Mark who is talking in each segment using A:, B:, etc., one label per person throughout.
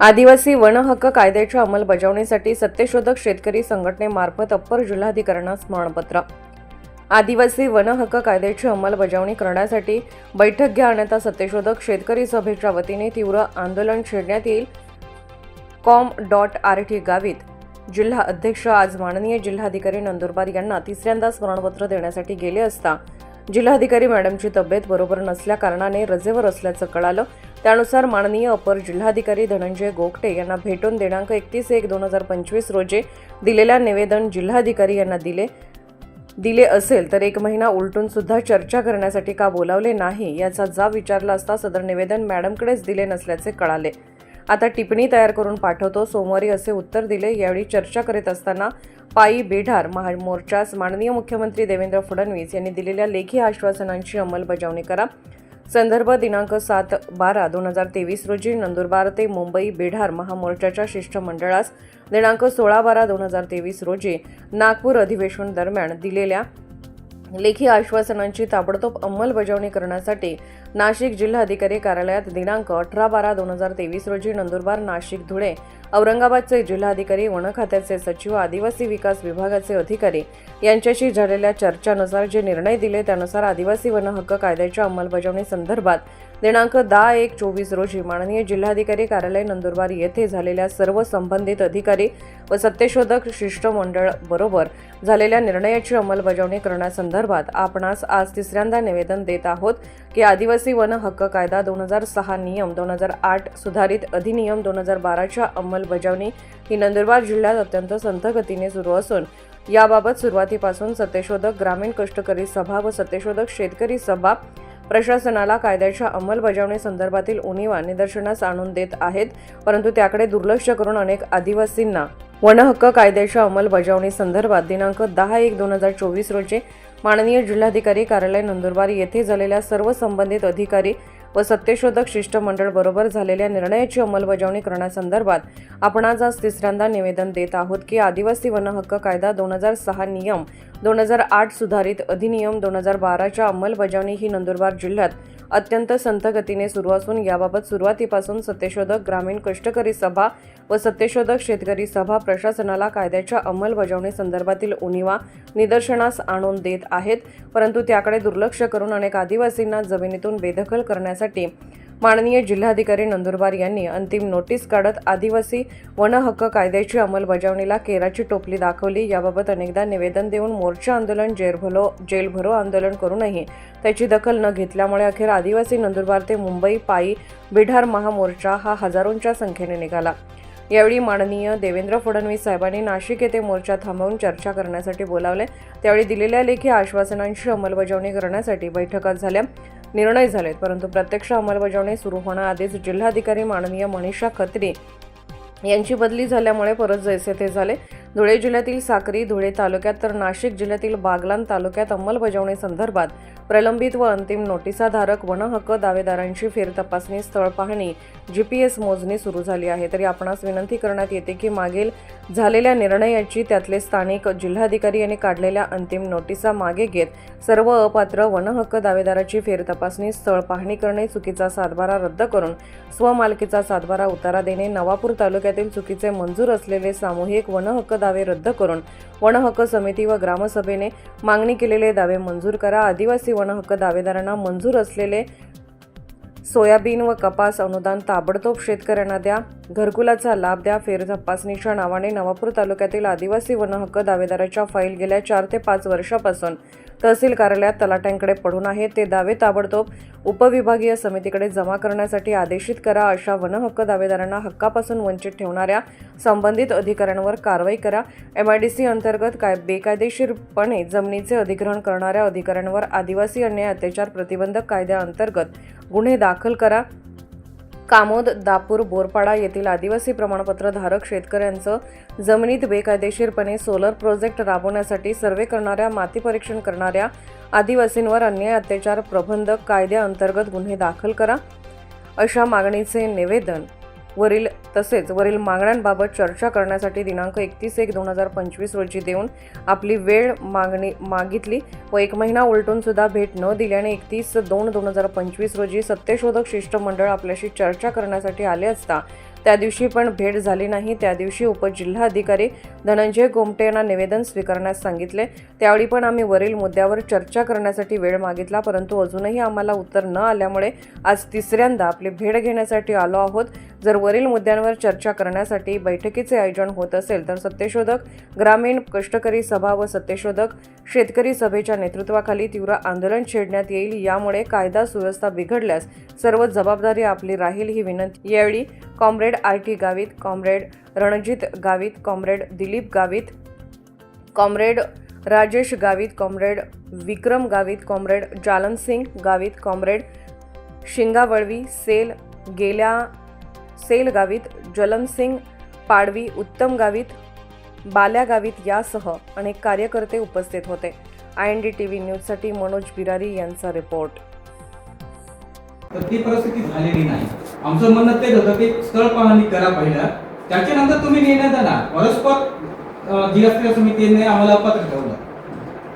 A: आदिवासी वनहक्क कायद्याच्या अंमलबजावणीसाठी सत्यशोधक शेतकरी संघटनेमार्फत अप्पर जिल्हाधिकाऱ्यांना स्मरणपत्र. आदिवासी वनहक्क कायद्याची अंमलबजावणी करण्यासाठी बैठक घ्या अन्यथा सत्यशोधक शेतकरी सभेच्या वतीने तीव्र आंदोलन छेडण्यात येईल. Com dot R T Gavit. जिल्हा अध्यक्ष आज माननीय जिल्हाधिकारी नंदुरबार यांना तिसऱ्यांदा स्मरणपत्र देण्यासाठी गेले असता जिल्हाधिकारी मॅडमची तब्येत बरोबर नसल्या कारणाने रजेवर असल्याचं कळालं. त्यानुसार माननीय अपर जिल्हाधिकारी धनंजय गोगटे यांना भेटून दिनांक एकतीस एक दोन हजार पंचवीस रोजी दिलेल्या निवेदन जिल्हाधिकारी यांना दिले. दिले असेल तर एक महिना उलटून सुद्धा चर्चा करण्यासाठी का बोलावले नाही याचा जाब विचारला असता सदर निवेदन मॅडमकडेच दिले नसल्याचे कळाले. आता टिप्पणी तयार करून पाठवतो. सोमवारी असे उत्तर दिले. यावेळी चर्चा करीत असताना पायी बेढार महामोर्चास माननीय मुख्यमंत्री देवेंद्र फडणवीस यांनी दिलेल्या लेखी आश्वासनांची अंमलबजावणी करा. संदर्भ दिनांक सात बारा दोन हजार तेवीस रोजी नंदुरबार ते मुंबई बिढार महामोर्चाच्या शिष्टमंडळास दिनांक सोळा बारा दोन हजार तेवीस रोजी नागपूर अधिवेशन दरम्यान दिलेल्या लेखी आश्वासनांची ताबडतोब अंमलबजावणी करण्यासाठी नाशिक जिल्हाधिकारी कार्यालयात दिनांक अठरा बारा दोन हजार तेवीस रोजी नंदुरबार नाशिक धुळे औरंगाबादचे जिल्हाधिकारी वन खात्याचे सचिव आदिवासी विकास विभागाचे अधिकारी यांच्याशी झालेल्या चर्चानुसार जे निर्णय दिले त्यानुसार आदिवासी वन हक्क कायद्याच्या अंमलबजावणी संदर्भात दिनांक दहा एक चोवीस रोजी माननीय जिल्हाधिकारी कार्यालय नंदुरबार येथे झालेल्या सर्व संबंधित अधिकारी व सत्यशोधक शिष्टमंडळ बरोबर झालेल्या निर्णयाची अंमलबजावणी करण्यासंदर्भात आपणास आज तिसऱ्यांदा निवेदन देत आहोत की आदिवासी वन हक्क कायदा दोन हजार सहा नियम दोन हजार आठ सुधारित अधिनियम दोन हजार बाराच्या अंमलबजावणी ही नंदुरबार जिल्ह्यात अत्यंत संथ गतीने सुरू असून याबाबत सुरुवातीपासून सत्यशोधक ग्रामीण कष्टकरी सभा व सत्यशोधक शेतकरी सभा प्रशासनाला कायद्याच्या अंमलबजावणी संदर्भातील उणीवा निदर्शनास आणून देत आहेत परंतु त्याकडे दुर्लक्ष करून अनेक आदिवासींना वनहक्क कायद्याच्या अंमलबजावणी संदर्भात दिनांक दहा एक दोन हजार चोवीस रोजी माननीय जिल्हाधिकारी कार्यालय नंदुरबार येथे झालेल्या सर्व संबंधित अधिकारी व सत्यशोधक शिष्टमंडळ बरोबर झालेल्या निर्णयाची अंमलबजावणी करण्यासंदर्भात आपण आज आज तिसऱ्यांदा निवेदन देत आहोत की आदिवासी वनहक्क कायदा दोन हजार सहा नियम दोन हजार आठ सुधारित अधिनियम दोन हजार बाराच्या अंमलबजावणी ही नंदुरबार जिल्ह्यात अत्यंत संथगतीने सुरू असून याबाबत सुरुवातीपासून सत्यशोधक ग्रामीण कष्टकरी सभा व सत्यशोधक शेतकरी सभा प्रशासनाला कायद्याच्या अंमलबजावणी संदर्भातील उणीवा निदर्शनास आणून देत आहेत. परंतु त्याकडे दुर्लक्ष करून अनेक आदिवासींना जमिनीतून बेदखल करण्यासाठी माननीय जिल्हाधिकारी नंदुरबार यांनी अंतिम नोटीस काढत आदिवासी वनहक्क कायद्याची अंमलबजावणीला केराची टोपली दाखवली. याबाबत अनेकदा निवेदन देऊन मोर्चा आंदोलन जेरभलो जेलभरो आंदोलन करूनही त्याची दखल न घेतल्यामुळे अखेर आदिवासी नंदुरबार ते मुंबई पायी बिढार महामोर्चा हा हजारोंच्या संख्येने निघाला. यावेळी माननीय देवेंद्र फडणवीस साहेबांनी नाशिक येथे मोर्चा थांबवून चर्चा करण्यासाठी बोलावले. त्यावेळी दिलेल्या लेखी आश्वासनांची अंमलबजावणी करण्यासाठी बैठका झाल्या. निर्णय झालेत परंतु प्रत्यक्ष अंमलबजावणी सुरू होण्याआधीच जिल्हाधिकारी माननीय मनीषा खत्री यांची बदली झाल्यामुळे परत जैसे ते झाले. धुळे जिल्ह्यातील साक्री धुळे तालुक्यात तर नाशिक जिल्ह्यातील बागलान तालुक्यात अंमलबजावणी संदर्भात प्रलंबित व अंतिम नोटिसाधारक वनहक्क दावेदारांची फेरतपासणी स्थळ पाहणी जीपीएस मोजणी सुरू झाली आहे. तरी आपणास विनंती करण्यात येते की मागील झालेल्या निर्णयाची त्यातले स्थानिक जिल्हाधिकारी यांनी काढलेल्या अंतिम नोटिसा मागे घेत सर्व अपात्र वनहक्क दावेदाराची फेरतपासणी स्थळ पाहणी करणे चुकीचा सातबारा रद्द करून स्वमालकीचा सातबारा उतारा देणे नवापूर तालुक्यातील चुकीचे मंजूर असलेले सामूहिक वनहक्क दावे रद्द करून वनहक्क समिती व ग्रामसभेने मागणी केलेले दावे मंजूर करा. आदिवासी वनहक्क दावेदारांना मंजूर असलेले सोयाबीन व कपास अनुदान ताबडतोब शेतकऱ्यांना द्या. घरकुलाचा लाभ द्या. फेरतपासणीच्या नावाने नवापूर तालुक्यातील आदिवासी वनहक्क दावेदाराच्या फाईल गेल्या चार ते पाच वर्षापासून तहसील कार्यालयात तलाट्यांकडे पडून आहे. ते दावे ताबडतोब उपविभागीय समितीकडे जमा करण्यासाठी आदेशित करा. अशा वनहक्क दावेदारांना हक्कापासून वंचित ठेवणाऱ्या संबंधित अधिकाऱ्यांवर कारवाई करा. एमआयडीसी अंतर्गत काय बेकायदेशीरपणे जमिनीचे अधिग्रहण करणाऱ्या अधिकाऱ्यांवर आदिवासी अन्याय अत्याचार प्रतिबंधक कायद्याअंतर्गत गुन्हे दाखल करा. कामोद दापूर बोरपाडा येथील आदिवासी प्रमाणपत्र धारक शेतकऱ्यांचं जमिनीत बेकायदेशीरपणे सोलर प्रोजेक्ट राबवण्यासाठी सर्वे करणाऱ्या माती परीक्षण करणाऱ्या आदिवासींवर अन्याय अत्याचार प्रबंधक कायद्याअंतर्गत गुन्हे दाखल करा. अशा मागणीचे निवेदन वरील तसेच वरील मागण्यांबाबत चर्चा करण्यासाठी दिनांक एकतीस एक दोन हजार पंचवीस रोजी देऊन आपली वेळ मागणी मागितली व एक महिना उलटून सुद्धा भेट न दिल्याने एकतीस दोन दोन हजार पंचवीस रोजी सत्यशोधक शिष्टमंडळ आपल्याशी चर्चा करण्यासाठी आले असता त्या दिवशी पण भेट झाली नाही. त्या दिवशी उपजिल्हाधिकारी धनंजय गोमटे यांना निवेदन स्वीकारण्यास सांगितले. त्यावेळी पण आम्ही वरील मुद्द्यावर चर्चा करण्यासाठी वेळ मागितला परंतु अजूनही आम्हाला उत्तर न आल्यामुळे आज तिसऱ्यांदा आपली भेट घेण्यासाठी आलो आहोत. जर वरील मुद्द्यांवर चर्चा करण्यासाठी बैठकीचे आयोजन होत असेल तर सत्यशोधक ग्रामीण कष्टकरी सभा व सत्यशोधक शेतकरी सभेच्या नेतृत्वाखाली तीव्र आंदोलन छेडण्यात येईल. यामुळे कायदा सुव्यवस्था बिघडल्यास सर्व जबाबदारी आपली राहील ही विनंती. यावेळी comrade R T Gavit comrade Ranjit Gavit comrade Dilip Gavit comrade Rajesh Gavit comrade Vikram Gavit comrade Jalan Singh Gavit comrade Shingavalvi sale गेल्या सेल गावित ज्वलन पाडवी उत्तम गावित बाल्या गावित यासह अनेक कार्यकर्ते उपस्थित होते. I N D T V न्यूजसाठी मनोज बिरारी यांचा रिपोर्ट.
B: तर ती परिस्थिती झालेली नाही. आमचं म्हणणं तेच होतं की स्थळ पाहणी करा पहिला. त्याच्यानंतर तुम्ही निर्णय द्या ना परस्पर अं, जिल्हास्तरीय समितीने आम्हाला पत्र ठेवलं.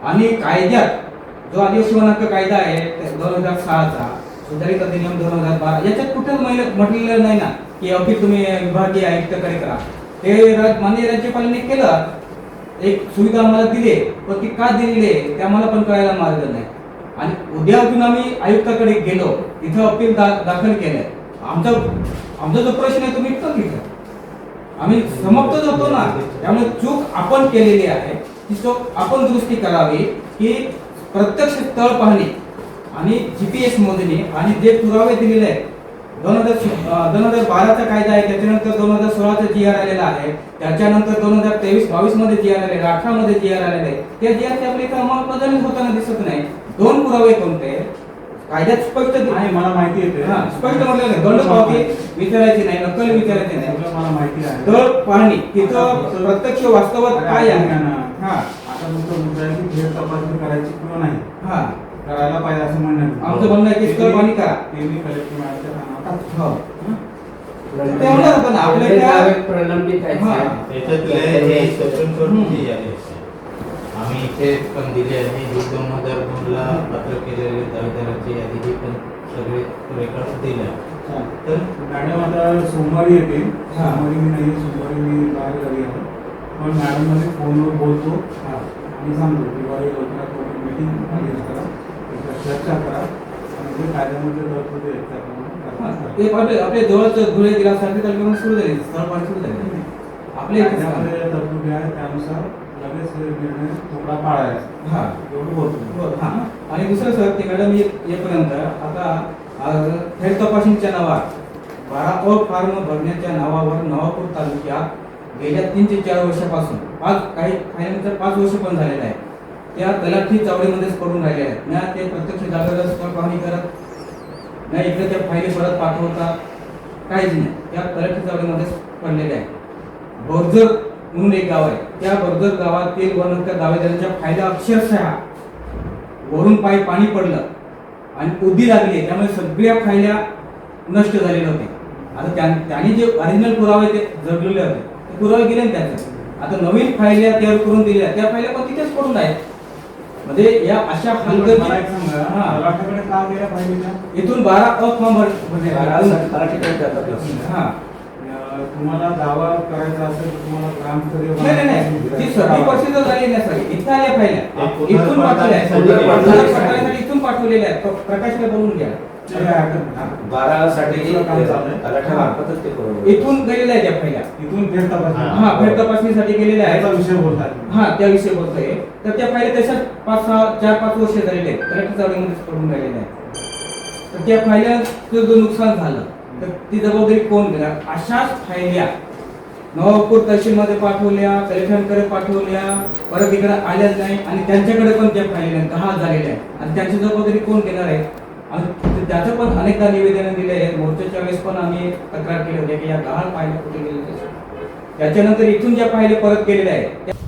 B: आणि कायद्यात जो आदिवासी वनांक कायदा आहे दोन हजार सहाचा सुधारित अधिनियम दोन हजार बारा याच्यात कुठेच म्हटलेलं नाही ना. की अखेर तुम्ही विभागीय आयुक्तकडे करा. हे माननीय राज्यपालांनी केलं. एक सुविधा आम्हाला दिली पण ती का दिलेली आहे ते आम्हाला पण कळायला मार्ग नाही. आणि उद्या अजून आम्ही आयुक्ताकडे गेलो तिथं अपील दा, दाखल केलंय. आमचा आमचा जो प्रश्न आहे तो पण तिथं आम्ही समाप्त होतो ना त्यामुळे चूक आपण केलेली आहे. ती चूक आपण दुरुस्ती करावी की प्रत्यक्ष तळ पाहणी आणि जीपीएस मोजणी आणि जे पुरावे दिलेले आहेत दोन हजार दोन हजार बाराचा कायदा आहे त्याच्यानंतर दोन हजार सोळाचा जी आर आलेला आहे त्याच्यानंतर दोन हजार तेवीस बावीसमध्ये जी आर आलेला अठरा मध्ये जी आर आलेला आहे. त्या जी आरची आपली इथं अंमलबजावणी होताना दिसत नाही. दोन पुरावे कोणते? कायद्यात स्पष्ट
C: नाही मला माहिती येते
B: हा, स्पष्ट म्हटलं नाही. दंड पावती विचारायची नाही नक्कल विचारायची नाही.
C: मला माहिती आहे.
B: दळ पाहणी तिथं प्रत्यक्ष वास्तवात काय आहे? हा.
C: आता तुमचा मुद्दा आहे की फेर तपासणी करायची किंवा नाही?
B: हा.
C: करायला पाहिजे असं म्हणणं.
B: आमचं म्हणणं आहे की स्थळ पाहणी करा.
C: ते मी कलेक्टर मॅडमच्या
B: हो आपल्या त्या-
D: प्रलंबित आहे
B: हा.
E: त्याच्यातले हे करून आले. आम्ही इथे पण दिले आणि हे दोन हजार दोनला पत्र केलेले दावेदाराची यादी ही पण सगळे रेकॉर्ड दिल्या
C: हा.
E: तर
C: मॅडम आता सोमवारी येतील
B: हा.
C: सोमवारी मी नाही सोमवारी मी बाहेर गावी आहे पण मॅडममध्ये फोनवर बोलतो.
B: हा.
C: आणि सांगतो की बाबा लवकरात लवकर मीटिंग करा चर्चा करा.
B: हा. ते आपले आपले जवळच धुळे जिल्हा सारखे तालुक्यामध्ये सुरू झाले स्थळ पाहणी सुरू झाली.
C: कायद्यामध्ये तरतुदी आहे त्यानुसार लगेच हे निर्णय थोडा पाळायचा
B: हा.
C: एवढं बोलतो
B: हा आणि दुसरं सर ते मॅडम ये- येईपर्यंत आता आज हेल्थ तपासणीच्या नावावर बारा अ फार्म भरण्याच्या नावावर नवापूर तालुक्यात गेल्या तीन ते चार वर्षापासून पाच काही काही पाच वर्ष पण झालेले आहे त्या तलाठी चावडीमध्येच पडून राहिल्या आहेत. ना ते प्रत्यक्ष जागेला स्थळ पाहणी करत नाही इकडे त्या फायली परत पाठवतात काहीच नाही. त्या तलाठी चावडीमध्येच पडलेल्या आहेत. बर्जर म्हणून एक गाव आहे. त्या बर्जर गावातील वन त्या दावेदारांच्या फायदा अक्षरशः वरून पायी पाणी पडलं आणि उदी लागली. त्यामुळे सगळ्या फायल्या नष्ट झालेल्या होते आता त्या- त्यांनी जे ओरिजिनल पुरावे ते जगलेले होते. ते पुरावे गेले ना त्याचे. आता नवीन फायल्या तयार करून दिल्या. त्या फायल्या पण तिथेच पडून आहेत. म्हणजे या अशा हा.
C: का पाहिजे
B: इथून बारा अ फॉर्म भर भरले हा.
C: तुम्हाला दावा करायचा असेल तर तुम्हाला ग्रामस्तरीय
B: नाही नाही नाही. ती सर्व. प्रोसिजर झाली नाही. सगळी इथं आल्या इथून पाठवल्या इथून पाठवलेल्या आहेत. प्रकाशला बोलून घ्या.
D: बारा साठी
B: इथून गेलेल्या आहेत त्या फायल्या
C: इथून फेर तपासणी.
E: हा.
B: फेर तपासणीसाठी गेलेल्या आहेत.
C: विषय बोलतात.
B: हा त्याविषयी बोलतोय. तर त्या फायल्या तशाच पाच सहा चार पाच वर्ष झालेले आहेत. कलेक्टर चावडीमध्येच पडून राहिलेल्या आहेत. तर त्या फायल्याचं जो नुकसान झालं तर ती जबाबदारी कोण घेणार? अशाच फायल्या नवापूर तहसीलमध्ये पाठवल्या कलेक्टरांकडे पाठवल्या परत इकडे आल्याच नाही. आणि त्यांच्याकडे पण त्या फायल्या आहेत, दहा झालेल्या आहेत. आणि त्यांची जबाबदारी कोण घेणार आहे? आणि त्याचं पण अनेकदा निवेदन दिले आहेत मोर्चाच्या वेळेस पण आम्ही तक्रार केली होती की या गहाळ फायल्या कुठे गेले त्याच्यानंतर इथून ज्या पाहिले परत केलेल्या आहेत